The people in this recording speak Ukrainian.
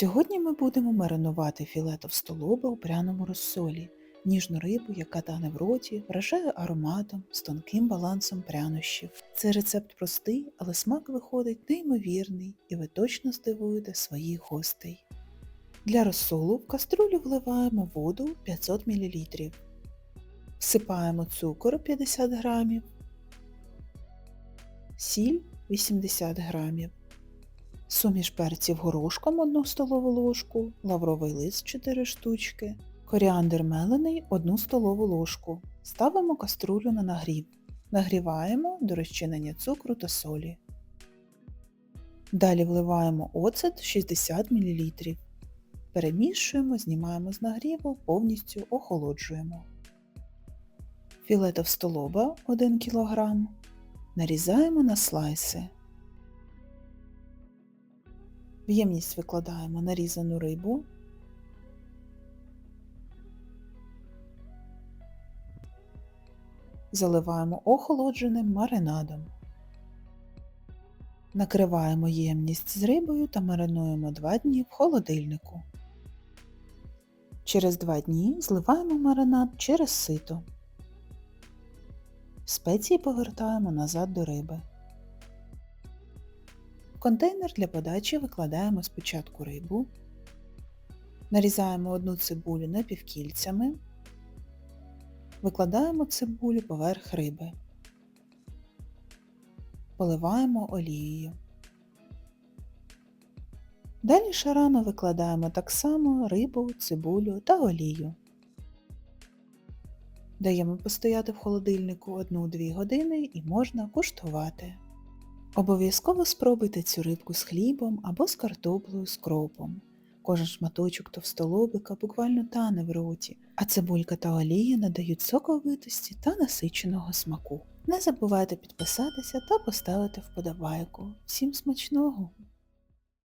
Сьогодні ми будемо маринувати філе товстолоба у пряному розсолі, ніжну рибу, яка тане в роті, вражає ароматом з тонким балансом прянощів. Цей рецепт простий, але смак виходить неймовірний і ви точно здивуєте своїх гостей. Для розсолу в каструлю вливаємо воду 500 мл. Всипаємо цукор 50 г, сіль 80 г, суміш перців горошком 1 столову ложку, лавровий лист 4 штучки, коріандр мелений 1 столову ложку. Ставимо каструлю на нагрів. Нагріваємо до розчинення цукру та солі. Далі вливаємо оцет 60 мл. Перемішуємо, знімаємо з нагріву, повністю охолоджуємо. Філе товстолоба 1 кг. Нарізаємо на слайси. В ємність викладаємо нарізану рибу. Заливаємо охолодженим маринадом. Накриваємо ємність з рибою та маринуємо 2 дні в холодильнику. Через 2 дні зливаємо маринад через сито. Спеції повертаємо назад до риби. Контейнер для подачі викладаємо спочатку рибу, нарізаємо одну цибулю напівкільцями, викладаємо цибулю поверх риби, поливаємо олією. Далі шарами викладаємо так само рибу, цибулю та олію. Даємо постояти в холодильнику 1-2 години і можна куштувати. Обов'язково спробуйте цю рибку з хлібом або з картоплею з кропом. Кожен шматочок товстолобика буквально тане в роті, а цибулька та олія надають соковитості та насиченого смаку. Не забувайте підписатися та поставити вподобайку. Всім смачного!